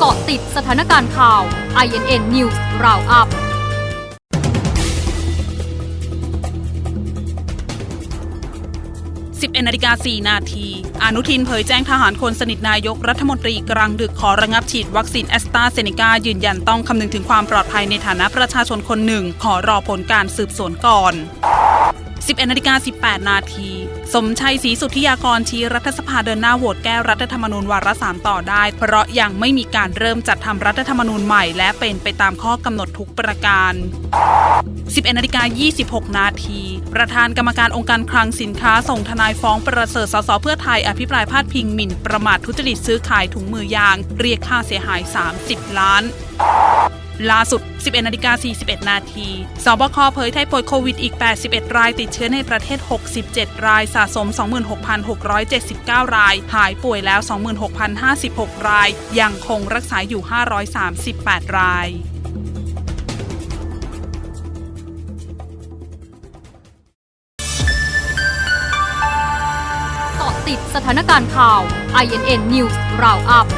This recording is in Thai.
เกาะติดสถานการณ์ข่าว INN News Roundup 11นาฬิกา4นาทีอนุทินเผยแจ้งทหารคนสนิทนายกรัฐมนตรีกลางดึกขอระงับฉีดวัคซีนแอสตราเซเนกายืนยันต้องคำนึงถึงความปลอดภัยในฐานะประชาชนคนหนึ่ง ขอรอผลการสืบสวนก่อน 11นาฬิกา18 นาที สมชัยศรีสุทธิยากรชี้รัฐสภาเดินหน้าโหวตแก้รัฐธรรมนูญวาระสามต่อได้ เพราะยังไม่มีการเริ่มจัดทำรัฐธรรมนูญใหม่และเป็นไปตามข้อกำหนดทุกประการ 11นาฬิกา26 นาที ประธานกรรมการองค์การคลังสินค้าส่งทนายฟ้องประเสริฐสสเพื่อไทย อภิปรายพาดพิงหมิ่นประมาททุจริตซื้อขายถุงมือยาง เรียกค่าเสียหาย 30 ล้าน ล่าสุด 11นาฬิกา41 นาทีสบคเผยไทยป่วยโควิดอีก 81 ราย ติดเชื้อในประเทศ 67 ราย สะสม 26,679 ราย หายป่วยแล้ว 26,056 ราย ยังคงรักษาอยู่ 538 รายเกาะติดสถานการณ์ข่าว INN News Roundup